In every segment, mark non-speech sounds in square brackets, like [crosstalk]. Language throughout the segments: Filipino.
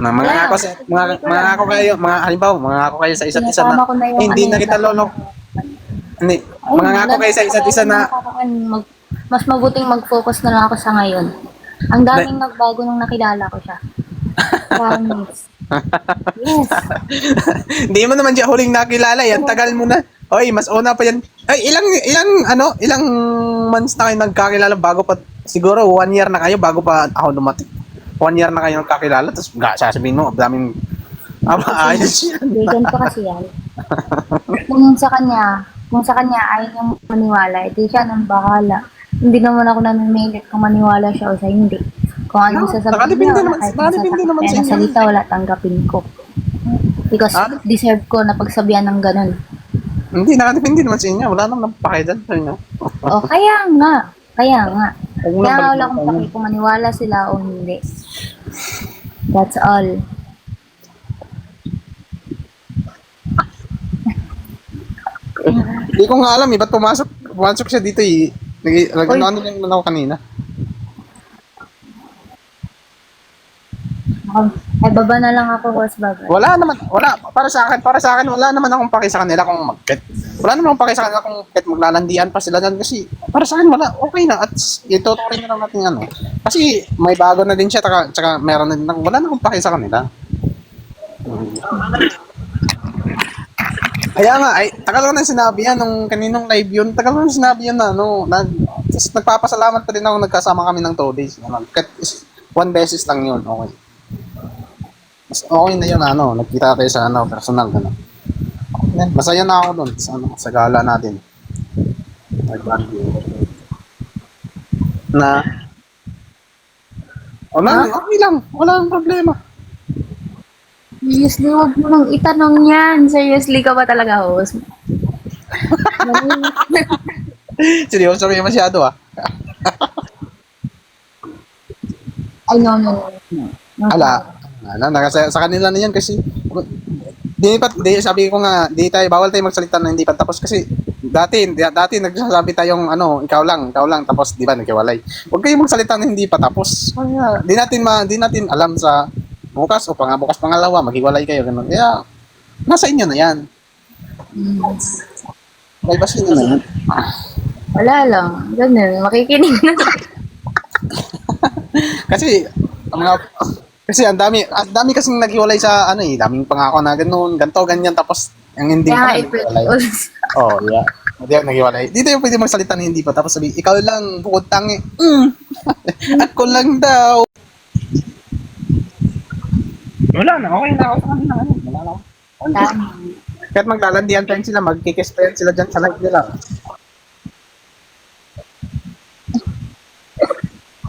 Na mga ako sa mga mga ako kayo, mga halimbawa, mga ako kayo sa isa't isa na ko na hindi ano, na kita lolo. Hindi, mga ako kayo sa isa't isa na mag, mas mabuting mag-focus na lang ako sa ngayon. Ang daming nagbago nung nakilala ko siya. Promise. [laughs] yes. Hindi mo naman siya huling nakilala, yan tagal mo na. Oy, mas una pa yan. Ay, ilang ilang ano, ilang months na kayo nagkakilala bago pa siguro one year na kayo bago pa ako dumating. One year na kayo nagkakilala, tapos ga sasabihin mo, daming aba ayos yan. Hindi, ganito kasi yan. Kung sa kanya, kung sa kanya ayaw niyang maniwala, edi siya nang bahala. Hindi naman ako namimilit kung maniwala siya o sa hindi. Kung anong No, sasabihin niya, naman- kahit nakadepende naman inyo. salita, wala tanggapin ko. Because Ah? deserve ko na pagsabihan ng ganun. Hindi, nakadepende naman sa inyo. Wala namang pakidan sa inyo. O, kaya nga. Kaya nga. Kaya nga wala akong paki kung maniwala sila o hindi. That's all. Hindi ko nga alam eh, ba't pumasok, pumasok siya dito eh. Nag- nag- ano lang naman ako kanina. Ay, baba na lang ako, boss, baba. Wala naman, wala, para sa akin, para sa akin, wala naman akong paki sa kanila kung mag-pet. Wala naman paki sa kanila kung pet maglalandian pa sila dyan kasi para sa akin wala, okay na at itutuloy na lang natin ano. Kasi may bago na din siya, taka, tsaka meron na din, wala na akong paki sa kanila. Hmm. Kaya nga, ay, tagal ko na sinabi yan nung kaninong live yun, tagal ko na sinabi yan na, ano, nag, nagpapasalamat pa din ako nagkasama kami ng two days. Ano, kahit one beses lang yun, okay. Mas okay na yun, ano, nagkita tayo sa, ano, personal, gano'n. Yan, masaya na ako doon sa, ano, sa gala natin. Na, wala, okay lang, wala nang problema. Seriously, huwag mo nang itanong yan. Seriously ka ba talaga, host? Seryoso kayo masyado, ah. Ay, no, no, no. no. Ala, ano, nakasa, sa kanila na yan kasi di pa di sabi ko nga di tayo bawal tayo magsalita na hindi pa tapos kasi dati di- dati nagsasabi tayong ano ikaw lang ikaw lang tapos di ba nagkiwalay huwag kayong magsalita na hindi pa tapos kaya di natin ma di natin alam sa bukas o pang bukas pangalawa maghiwalay kayo ganun kaya nasa inyo na yan may basin na yan Wala lang. Ganun. Makikinig na. [laughs] kasi ang mga kasi ang dami ang dami kasing naghiwalay sa ano eh daming pangako na ganun ganto ganyan tapos ang hindi Kaya, pa naghiwalay. Oh, yeah. Hindi ako naghiwalay. Di tayo pwede magsalita na hindi pa. Tapos sabi, ikaw lang, bukod tangi. Mm. [laughs] ako lang daw. Wala na, okay na ako sa kanila. ano, Wala na ako. Tama. Kahit maglalandian pa rin sila, magkikis pa rin sila dyan sa live nila.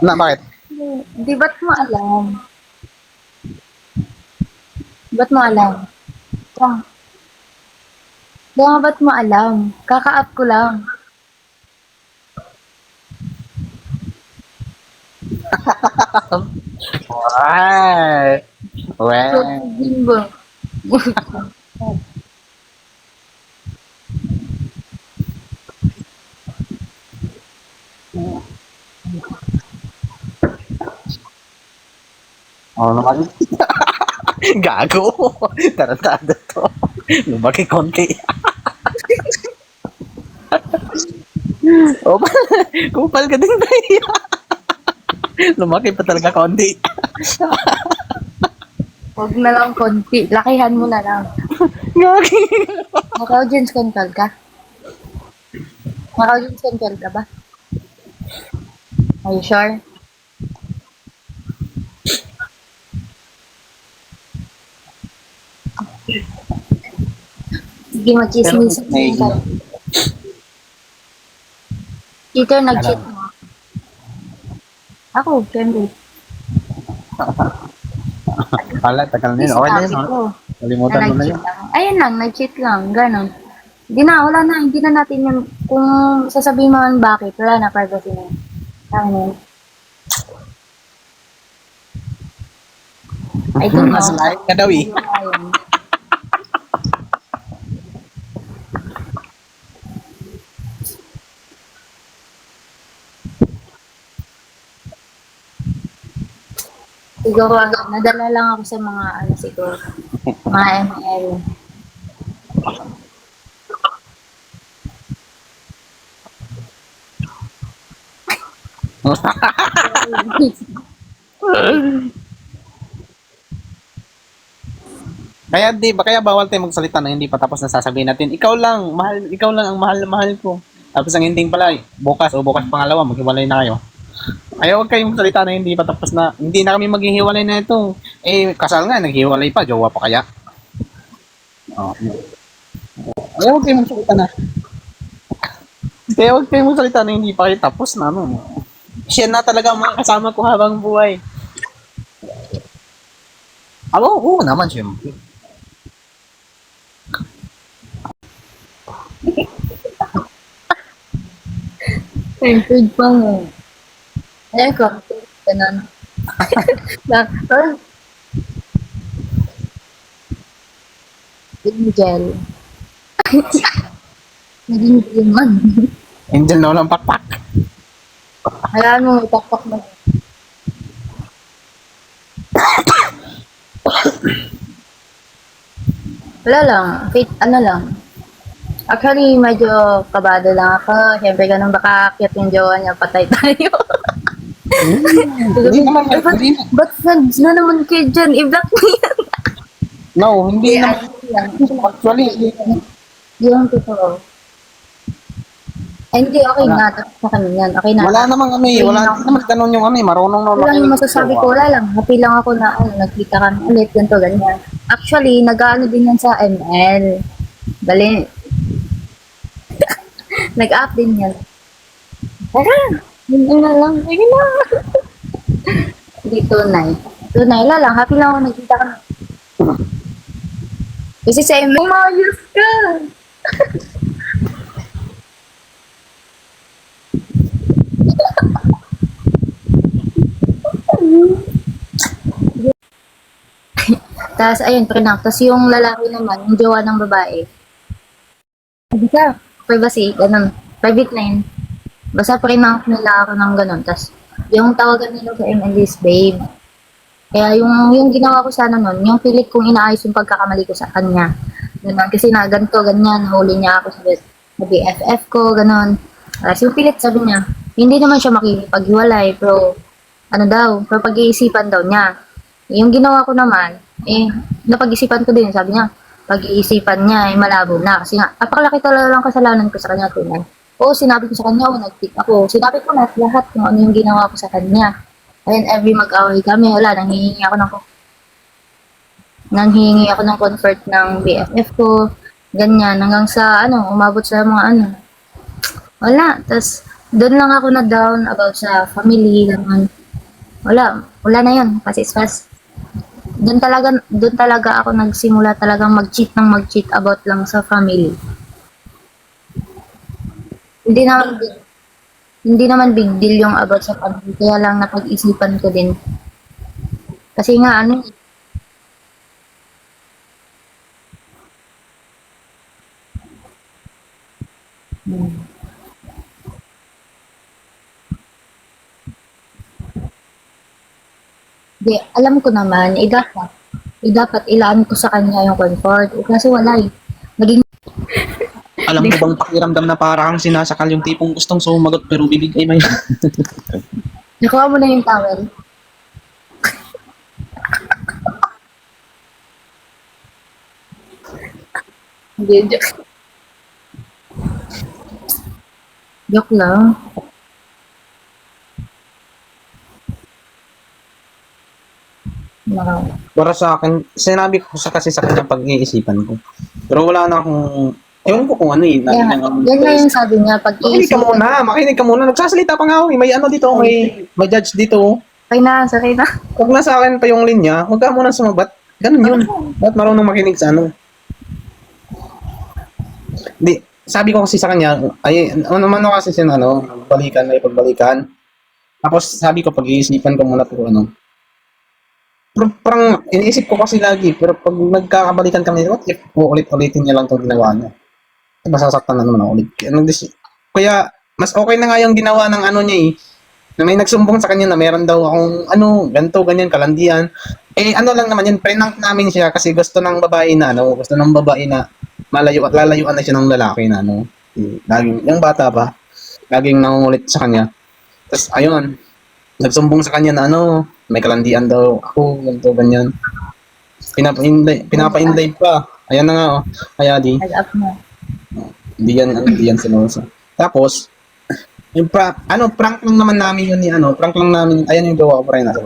Na, bakit? Di ba't mo alam? Ba't mo alam? Ah. Di nga ba't mo alam? Kaka-up ko lang. Wow. Wow. Bimbo. Oo naman. [laughs] Gago. Tarantado to. Lumaki konti. [laughs] o, kupal ka din ba [laughs] Lumaki pa talaga konti. Huwag na lang konti. Lakihan mo na lang. Gagi. Naka-audience control ka? Naka-audience control ka ba? Are you sure? Sige, mag-chismis. Pero may- Peter, nag-cheat mo. Ako, syempre. Wala, tagal na yun. Okay na yun. Ko, Kalimutan mo na yun. lang. Ayun lang, nag-cheat lang. Ganon. Hindi na, wala na. Hindi na natin yung, kung sasabihin mo man bakit, wala na, privacy na. yun. Tama yun. I [laughs] know. Mas lahat ka daw eh. Siguro, ano, nadala lang ako sa mga, ano siguro, mga ML. [laughs] Kaya di ba kaya bawal tayo magsalita na hindi pa tapos na sasabihin natin, ikaw lang, mahal, ikaw lang ang mahal mahal ko. Tapos ang ending pala, bukas o bukas pangalawa, maghiwalay na kayo. Ayaw huwag kayong magsalita na hindi pa tapos na, hindi na kami maghihiwalay na ito. Eh, kasal nga, naghiwalay pa, jowa pa kaya. Oh. Ayaw huwag kayong magsalita na. Kaya huwag kayong magsalita na hindi pa kayo tapos na, ano. Siya na talaga ang mga kasama ko habang buhay. Alo, oo naman, siyempre. Third pa mo. Ayan ko, ganun. [laughs] Ah. [laughs] Angel. Naging man. Angel na walang pakpak. Hayaan mo, itakpak mo. Wala lang. Wait, ano lang. Actually, medyo kabado lang ako. Siyempre, ganun baka akit yung jowa niya, patay tayo. [laughs] Hindi naman, Ay, ba't, hindi na. ba't friends na naman kayo dyan? I-block mo [laughs] yan. No, hindi Hindi, naman. ano lang. Actually, Yung totoo. Ay, hindi, okay na. Tapos na kami yan. Okay na. wala namang ano eh. Wala naman ganun yung ano eh. Marunong na Wala yung masasabi ko, wala lang. Happy lang ako na ano, nagkita kami ulit, ganito, ganyan. Actually, nag-ano din yan sa ML. Dali. [laughs] Nag-up din yan. Tara! Yun yun na lang. Sige na. Hindi tunay. Tunay, wala lang. Happy lang ako nagkita kami. Kasi sa ML, mayos ka. Tapos, ayun, prenup. Tapos yung lalaki naman, yung jowa ng babae. Sabi ka, privacy, ganun. Private line. Basta prenup nila ako ng ganun. Tapos, yung tawagan nila sa ML is babe. Kaya yung, yung ginawa ko sana nun, yung pilit kong inaayos yung pagkakamali ko sa kanya. Ganun. Kasi na ganito, ganyan, nahuli niya ako sa, sa BFF ko, ganun. Tapos yung pilit sabi niya, hindi naman siya makikipaghiwalay, pero ano daw, pero pag-iisipan daw niya. Yung ginawa ko naman, eh, napag-isipan ko din, sabi niya, pag-iisipan niya, eh, malabo na. Kasi nga, napakalaki talaga lang kasalanan ko sa kanya, tunay. Oo, sinabi ko sa kanya, oo, nag-pick ako. Sinabi ko na lahat kung ano yung ginawa ko sa kanya. Ayun, every mag-away kami, wala, nanghihingi ako ng nanghihingi ako ng comfort ng BFF ko, ganyan, hanggang sa, ano, umabot sa mga, ano, wala, tas, doon lang ako na down about sa family, ganyan. Wala, wala na yun, kasi fast. Doon talaga, doon talaga ako nagsimula talagang mag-cheat ng mag-cheat about lang sa family. Hindi naman big, hindi naman big deal yung about sa family, kaya lang napag-isipan ko din. Kasi nga, ano, hmm. Di, alam ko naman, eh dapat, eh dapat ilaan ko sa kanya yung comfort. Eh, kasi wala eh. Alam mo bang pakiramdam na para kang sinasakal yung tipong gustong sumagot pero bibig ay may... [laughs] nakuha mo na yung towel. [laughs] Hindi, joke. Joke lang. Wow. para sa akin, sinabi ko sa kasi sa kanya pag-iisipan ko. Pero wala na akong... Ewan ko kung ano eh. Na, na, yan nga yung sabi niya, pag Makinig ka muna, makinig ka muna. Nagsasalita pa nga ako. eh. May ano dito, may, may judge dito. Okay na, sorry na. Huwag na sa akin pa yung linya, huwag ka muna sumabat. Ganun yun. Ba't marunong makinig sa ano? Di, sabi ko kasi sa kanya, ay, ano naman ako kasi sin, ano, balikan, may pagbalikan. Tapos sabi ko, pag-iisipan ko muna po, ano. Pero parang iniisip ko kasi lagi, pero pag nagkakabalikan kami, what if uulit-ulitin niya lang itong ginawa niya? Masasaktan na naman ako ulit. Kaya, nagdesi- kaya mas okay na nga yung ginawa ng ano niya eh. na may nagsumbong sa kanya na meron daw akong ano, ganto, ganyan, kalandian. Eh, ano lang naman yun, prank namin siya kasi gusto ng babae na, ano, gusto ng babae na malayo at lalayuan na siya ng lalaki na, ano. Eh, Laging, yung bata pa, laging nangungulit sa kanya. Tapos, ayun, nagsumbong sa kanya na, ano, may kalandian daw ako, ganto, ganyan. Pinapa-inlay, pinapa-inlay pa. Ayan na nga, oh. Kaya di, Nag-up na. Hindi yan, ano, hindi yan sinusa. Tapos, yung pra, ano, prank lang naman namin yun ni, ano, prank lang namin, ayan yung gawa ko pa rin, nasa.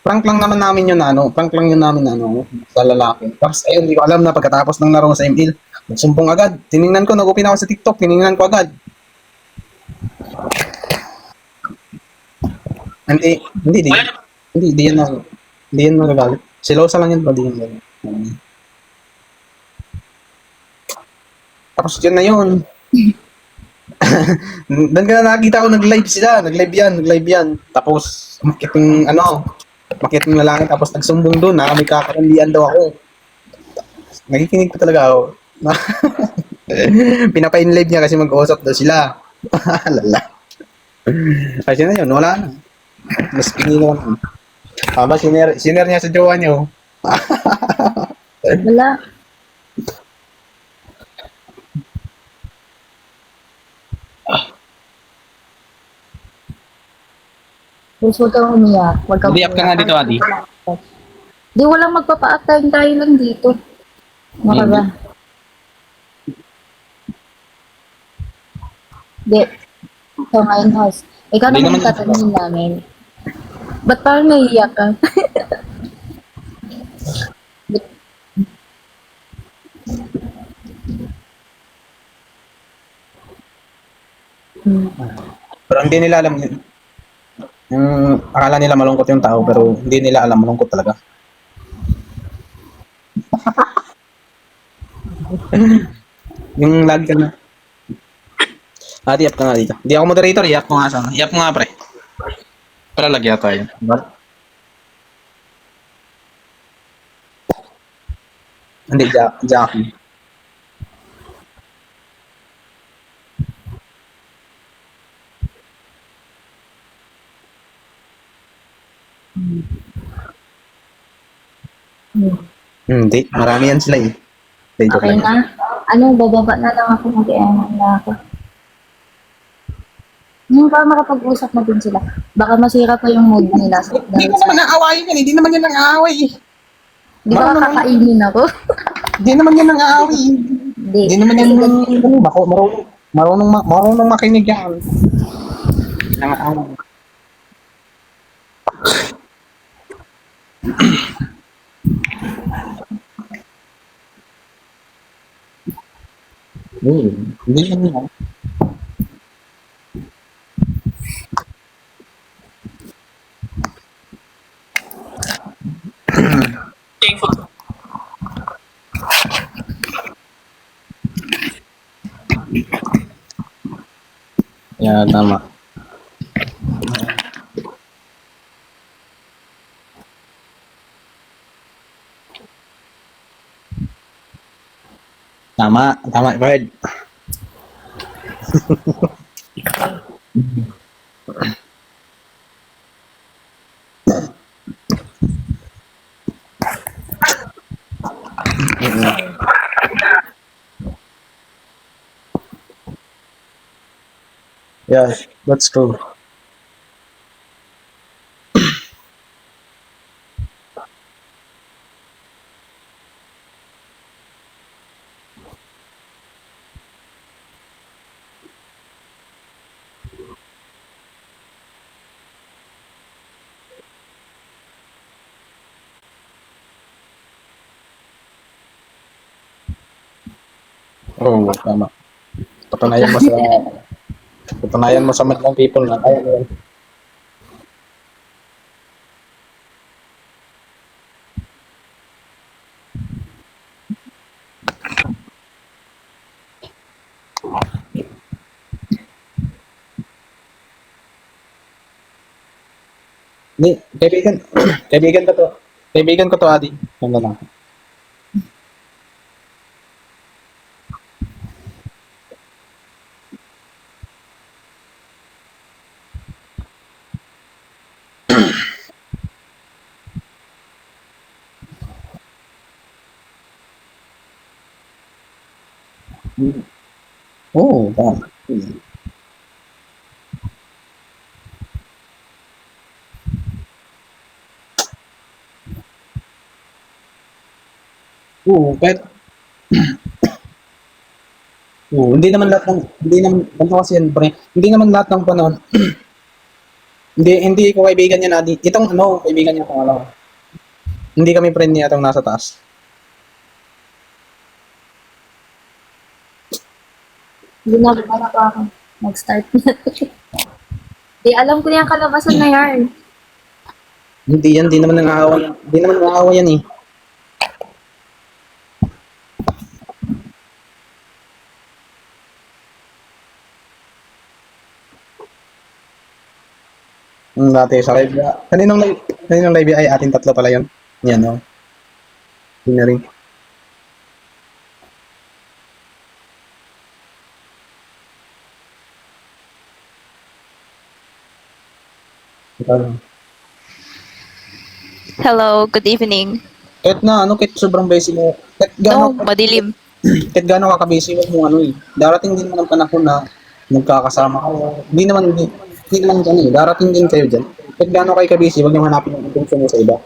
Prank lang naman namin yun, na, ano, prank lang yun namin, ano, sa lalaki. Tapos, ayun, hindi ko alam na pagkatapos ng laro sa ML, nagsumbong agad. Tiningnan ko, nag-open ako sa TikTok, tiningnan ko agad. Hindi, hindi, hindi. Hindi, hindi yan, na- hindi yan magagalit. Silosa lang yan, ba, di yan magalit. Tapos yun na yun. [laughs] Doon ka na nakakita ko nag-live sila, nag-live yan, nag-live yan. Tapos, umakit yung, ano, umakit yung lalaki, tapos nagsumbong doon, na may kakarandian daw ako. Nakikinig ko talaga ako. [laughs] Pinapa-in-live niya kasi mag-uusap daw sila. [laughs] Lala. Kasi na yun, wala na. Mas pinili naman. Aba, siner, siner niya sa jowa niyo. Wala. Please, huwag kang umiyak. Huwag kang Umiyak ka nga dito, Adi. Di, walang magpapa-attend tayo lang dito. Maka ba? Di. So, ngayon, host. Ikaw Di naman naman- tatanungin namin. Ba't parang naiiyak ka? [laughs] Hmm. Pero hindi nila alam yun. Yung akala nila malungkot yung tao, pero hindi nila alam malungkot talaga. [laughs] yung lagi ka na. Ah, di-up ka nga dito. Hindi ako moderator, i-up ko nga sana. I-up mo nga, pre. Para lagyan tayo. Hindi, Jack, Jackie. Hmm. Hindi, marami yan sila eh. Hindi, joke Okay lang. na. Ano, bababa na lang ako. Mag-iano na ako. Yung para makapag-usap na din sila. Baka masira pa yung mood nila. sa- Hindi dahil ko sa- naman aawayin yan, hindi naman yan ang aaway eh. Di ba Marunong- kakainin ako? Hindi naman yan ang aaway. Hindi. Hindi naman yan Kasi ano, mako, marunong, marunong, ma- marunong makinig yan. Ang aaway. Hmm, hindi naman [clears throat] yan. Yeah, tama. Tama, tama, Bird. Yeah, that's true. Oo, oh, tama. Patunayan mo sa [laughs] patunayan mo sa madlang people na kaya mo yan. Ni, kaibigan, [clears throat] kaibigan ko to. Kaibigan ko to, Adi. Ano lang. Oh, tama. Oo, kahit Oo, hindi naman lahat ng hindi naman ano kasi yan, pre, hindi naman lahat ng panahon [coughs] hindi hindi ko kaibigan niya na itong ano, kaibigan niya pangalawa. Hindi kami friend niya itong nasa taas. Hindi na ba pa ako mag-start na. [laughs] Di alam ko yung kalabasan na yan. Hindi yan, hindi naman nangahawa. Hindi naman nangahawa yan eh. Hmm, dati sa live. Kaninong live? Kaninong live ay ating tatlo pala yun. Yan. Oh. Hindi na rin. Hello, good evening. Kahit na, ano, kahit sobrang busy mo, kahit No, gano'n, madilim. [clears throat] kahit gano'n ka huwag mo ano eh. Darating din naman ang panahon na magkakasama ka. Hindi naman, hindi, hindi naman gano'n eh. Darating din kayo dyan. Kahit gano'n kayo ka-busy, huwag niyong hanapin yung intention mo sa iba.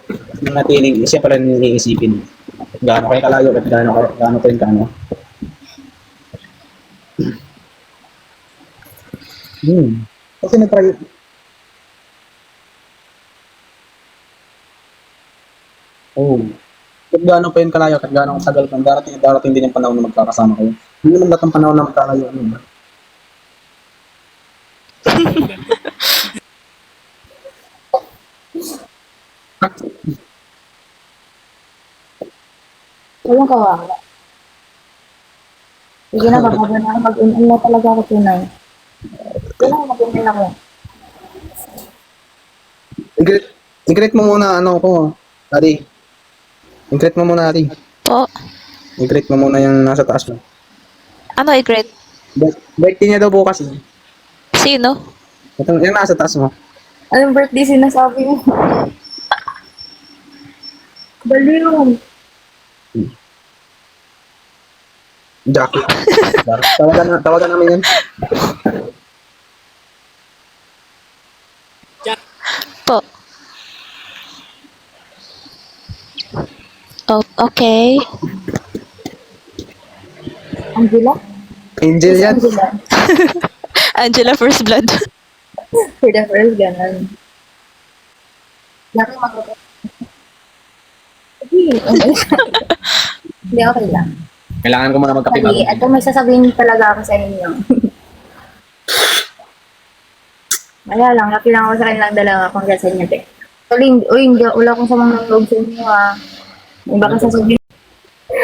Yung natiling, siya pala yung iisipin. Kahit gano'n kayo kalayo, kahit gano'n kayo, gano'n kayo kano. Hmm. Kasi na-try, Oh. Kahit gaano pa yun kalayo, kahit gaano katagal pa, darating, darating din yung panahon na magkakasama kayo. Hindi naman lahat ng panahon na magkalayo. Ano, ba? Walang kawawa. Sige na, baka na ako mag-in na talaga ako tunay. Sige na, mag-in ako. I-greet, i-greet mo muna, ano ko, Adi. I-greet mo muna, Adi. Po, I-greet mo muna yung nasa taas mo. ano i-greet? Bir- Birthday niya daw bukas. eh. Sino? Ito, yung nasa taas mo. Anong birthday sinasabi mo? Baliw. Jackie. [laughs] tawagan, na, tawagan namin yan. Oh, okay. Angela? Angel yan. Angela. [laughs] Angela First Blood. For [laughs] the first, ganun. Laki mag Hindi, okay. [laughs] Hindi, okay lang. Kailangan ko muna magkape Kasi, bago. ito may sasabihin talaga ako sa inyo. Wala lang, happy lang ako sa kanilang dalawa kung te. Actually, hindi- uy, hindi, wala akong samang naloob sa inyo ah. Iba ka sasabihin.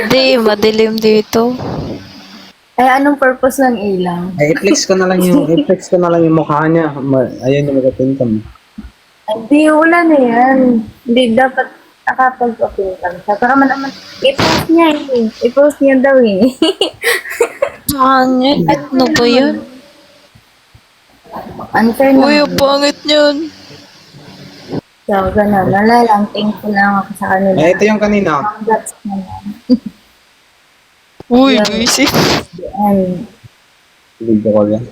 Di, madilim dito. Ay, anong purpose ng ilaw? Ay, i-flex ko na lang yung, [laughs] i-flex ko na lang yung mukha niya. Ma- Ayan yung magkapinkam. Hindi, wala na yan. Hindi, dapat nakapag-open siya. Para man naman, i-post niya eh. I-post niya daw eh. [laughs] Pangit. Ano ba yun? Unfair Uy, naman. ang pangit yun. So, ganun. Wala lang. Thankful lang ako sa kanila. Eh, ito yung kanina. Congrats naman. [laughs] Uy, Yeah. busy. And, Video call yan.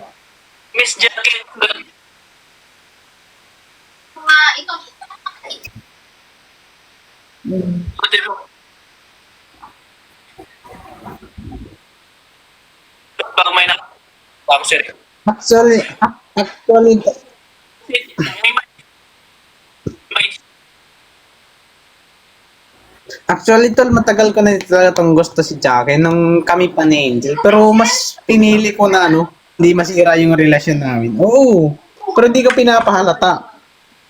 mm, Baka may na... Ako sir. Actually, ac- actually. Actually, tol, matagal ko na talaga itong gusto si Jackie nung kami pa ni Angel. Pero mas pinili ko na, ano, hindi masira yung relasyon namin. Oo. Pero hindi ko pinapahalata.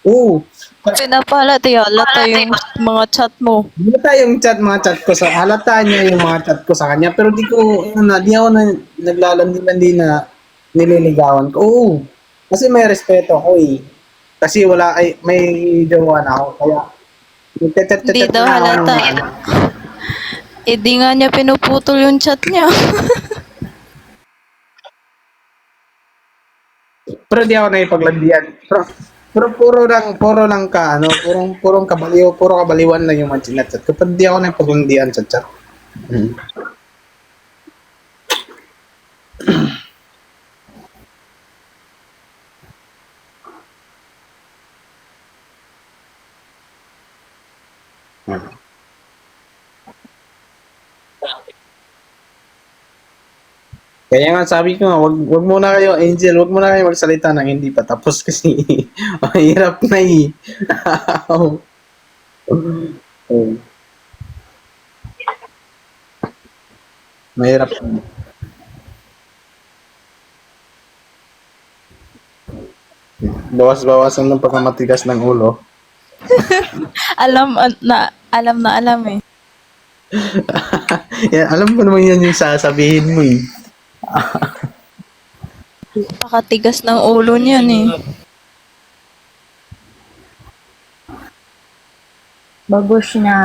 Oo. Pinapahalata halata yung mga chat mo. Halata yung chat, mga chat ko sa, halata niya yung mga chat ko sa kanya. Pero di ko, ano na, di ako na, naglalandi-landi na nililigawan ko. Oo. Kasi may respeto ako eh. Kasi wala, ay, may jowa na ako. Kaya, Hindi daw halata. ano. Eh, di nga niya pinuputol yung chat niya. [laughs] Pero di ako naipaglandian. Pero, pero puro lang, puro lang ka, ano, purong, purong kabaliw, puro kabaliwan lang yung mga chinat-chat ko. Pero di ako naipaglandian sa chat. [clears throat] Kaya nga sabi ko nga, wag, wag muna kayo, Angel, wag muna kayo magsalita ng hindi pa tapos [laughs] kasi mahirap na eh. oh. [laughs] Mahirap. Bawas-bawasan ng pagmamatigas ng ulo. Alam na, alam na alam eh. [laughs] Yan, alam mo naman yan yung sasabihin mo eh. Pakatigas ng ulo niyan eh. Babush na